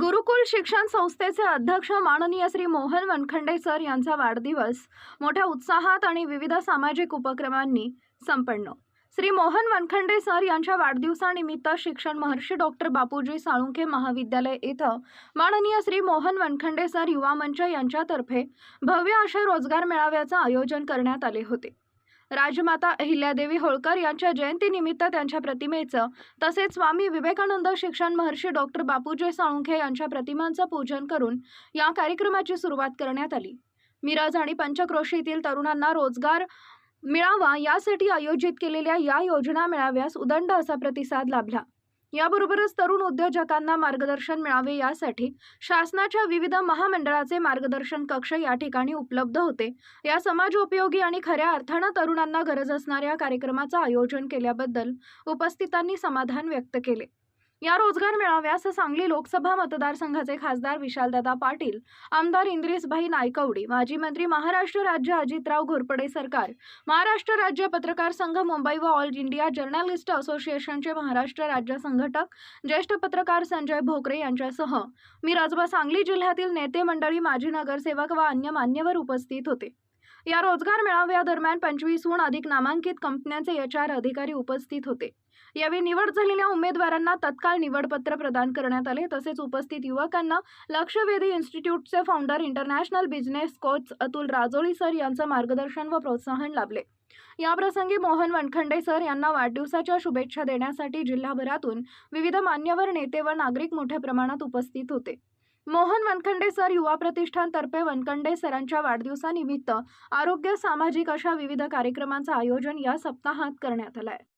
गुरुकुल शिक्षण संस्थेचे अध्यक्ष माननीय श्री मोहन वनखंडे सर यांचा वाढदिवस मोठ्या उत्साहात आणि विविध सामाजिक उपक्रमांनी संपन्न. श्री मोहन वनखंडे सर यांच्या वाढदिवसानिमित्त शिक्षण महर्षी डॉक्टर बापूजी साळुंखे महाविद्यालय येथं माननीय श्री मोहन वनखंडे सर युवा मंच यांच्यातर्फे भव्य अशा रोजगार मेळाव्याचं आयोजन करण्यात आले होते. राजमाता अहिल्यादेवी होळकर यांच्या जयंतीनिमित्त त्यांच्या प्रतिमेचं तसेच स्वामी विवेकानंद शिक्षण महर्षी डॉक्टर बापूजी साळुंखे यांच्या प्रतिमांचं पूजन करून या कार्यक्रमाची सुरुवात करण्यात आली. मिरज आणि पंचक्रोशीतील तरुणांना रोजगार मिळावा यासाठी आयोजित केलेल्या या योजना मेळाव्यास उदंड असा प्रतिसाद लाभला. याबरोबरच तरुण उद्योजकांना मार्गदर्शन मिळावे यासाठी शासनाच्या विविध महामंडळाचे मार्गदर्शन कक्ष या ठिकाणी उपलब्ध होते. या समाजोपयोगी आणि खऱ्या अर्थानं तरुणांना गरज असणाऱ्या कार्यक्रमाचं आयोजन केल्याबद्दल उपस्थितांनी समाधान व्यक्त केले. या रोजगार मेळाव्यास सांगली लोकसभा मतदारसंघाचे खासदार विशालदादा पाटील आमदार इंद्रिसभाई नायकवडी माजी मंत्री महाराष्ट्र राज्य अजितराव घोरपडे सरकार महाराष्ट्र राज्य पत्रकार संघ मुंबई व ऑल इंडिया जर्नलिस्ट असोसिएशनचे महाराष्ट्र राज्य संघटक ज्येष्ठ पत्रकार संजय भोकरे यांच्यासह मिरज व सांगली जिल्ह्यातील नेते मंडळी माजी नगरसेवक व अन्य मान्यवर उपस्थित होते. या रोजगार मेळाव्यादरम्यान पंचवीसहून अधिक नामांकित कंपन्यांचे एच आर अधिकारी उपस्थित होते. यावेळी निवड झालेल्या उमेदवारांना तत्काळ निवडपत्र प्रदान करण्यात आले. तसेच उपस्थित युवकांना लक्षवेधी इन्स्टिट्यूटचे founder international business coach Atul Rajoli sir यांचं मार्गदर्शन व प्रोत्साहन लाभले. याप्रसंगी मोहन वनखंडे सर यांना वाढदिवसाच्या शुभेच्छा देण्यासाठी जिल्हाभरातून विविध मान्यवर नेते व नागरिक मोठ्या प्रमाणात उपस्थित होते. मोहन वनखंडे सर युवा प्रतिष्ठानतर्फे वनखंडे सरांच्या वाढदिवसानिमित्त आरोग्य सामाजिक अशा विविध कार्यक्रमांचं आयोजन या सप्ताहात करण्यात आलं आहे